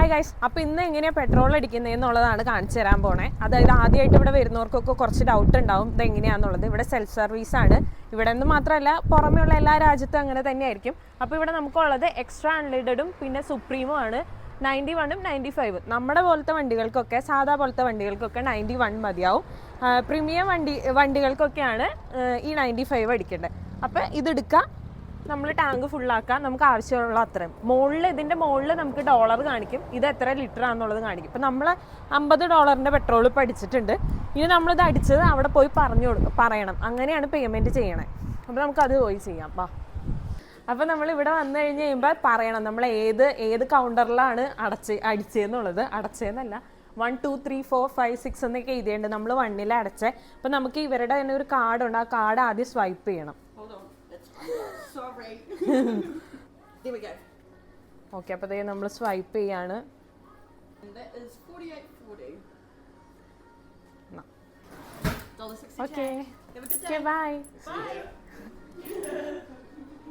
Hi guys അപ്പോൾ ഇന്ന് എങ്ങനെയാണ് പെട്രോൾ അടിക്കുന്നത് എന്നുള്ളതാണ് കാണിച്ചു തരാൻ പോണേ. അതായത് ആദ്യമായിട്ട് ഇവിടെ വരുന്നവർക്കൊക്കെ കുറച്ച് ഡൗട്ട് ഉണ്ടാവും ഇത് എങ്ങനെയാണെന്നുള്ളത് ഇവിടെ സെൽഫ് സർവീസ് ആണ്. ഇവിടെ നിന്ന് മാത്രമല്ല പുറമെയുള്ള എല്ലാ രാജ്യത്തും അങ്ങനെ തന്നെയായിരിക്കും. അപ്പോൾ ഇവിടെ നമുക്കുള്ളത് എക്സ്ട്രാ അൺലിഡും പിന്നെ സുപ്രീമും ആണ്. നയന്റി വണ്ണും നയന്റി ഫൈവ് നമ്മുടെ പോലത്തെ വണ്ടികൾക്കൊക്കെ സാധാ പോലത്തെ വണ്ടികൾക്കൊക്കെ നയന്റി വൺ മതിയാവും പ്രീമിയം വണ്ടി വണ്ടികൾക്കൊക്കെയാണ് ഈ നയന്റി ഫൈവ് അടിക്കേണ്ടത് അപ്പോൾ ഇതെടുക്കുക നമ്മൾ ടാങ്ക് ഫുള്ളാക്കാം നമുക്ക് ആവശ്യമുള്ള അത്രയും. മുകളിൽ ഇതിന്റെ മുകളിൽ നമുക്ക് ഡോളർ കാണിക്കും. ഇത് എത്ര ലിറ്റർ ആണെന്നുള്ളത് കാണിക്കും. ഇപ്പം നമ്മൾ അമ്പത് ഡോളറിന്റെ പെട്രോൾ പഠിച്ചിട്ടുണ്ട്. ഇനി നമ്മളിത് അടിച്ചത് അവിടെ പോയി പറഞ്ഞു കൊടുക്കും പറയണം. അങ്ങനെയാണ് പേയ്മെന്റ് ചെയ്യണേ. അപ്പോൾ നമുക്കത് പോയി ചെയ്യാം. വാ. അപ്പോൾ നമ്മൾ ഇവിടെ വന്നു കഴിഞ്ഞ് കഴിയുമ്പോൾ പറയണം. നമ്മൾ ഏത് ഏത് കൗണ്ടറിലാണ് അടച്ച് അടിച്ചതെന്നുള്ളത് അടച്ചതെന്നല്ല one two three four five six എന്നൊക്കെ എഴുതിയുണ്ട് നമ്മൾ വണ്ണിൽ അടച്ചേ. അപ്പം നമുക്ക് ഇവരുടെ തന്നെ ഒരു കാർഡുണ്ട് ആ കാർഡ് ആദ്യം സ്വൈപ്പ് ചെയ്യണം. ഓക്കെ അപ്പോൾ അതേ നമ്മൾ സ്വൈപ്പ് ചെയ്യാണ്. Okay bye Bye.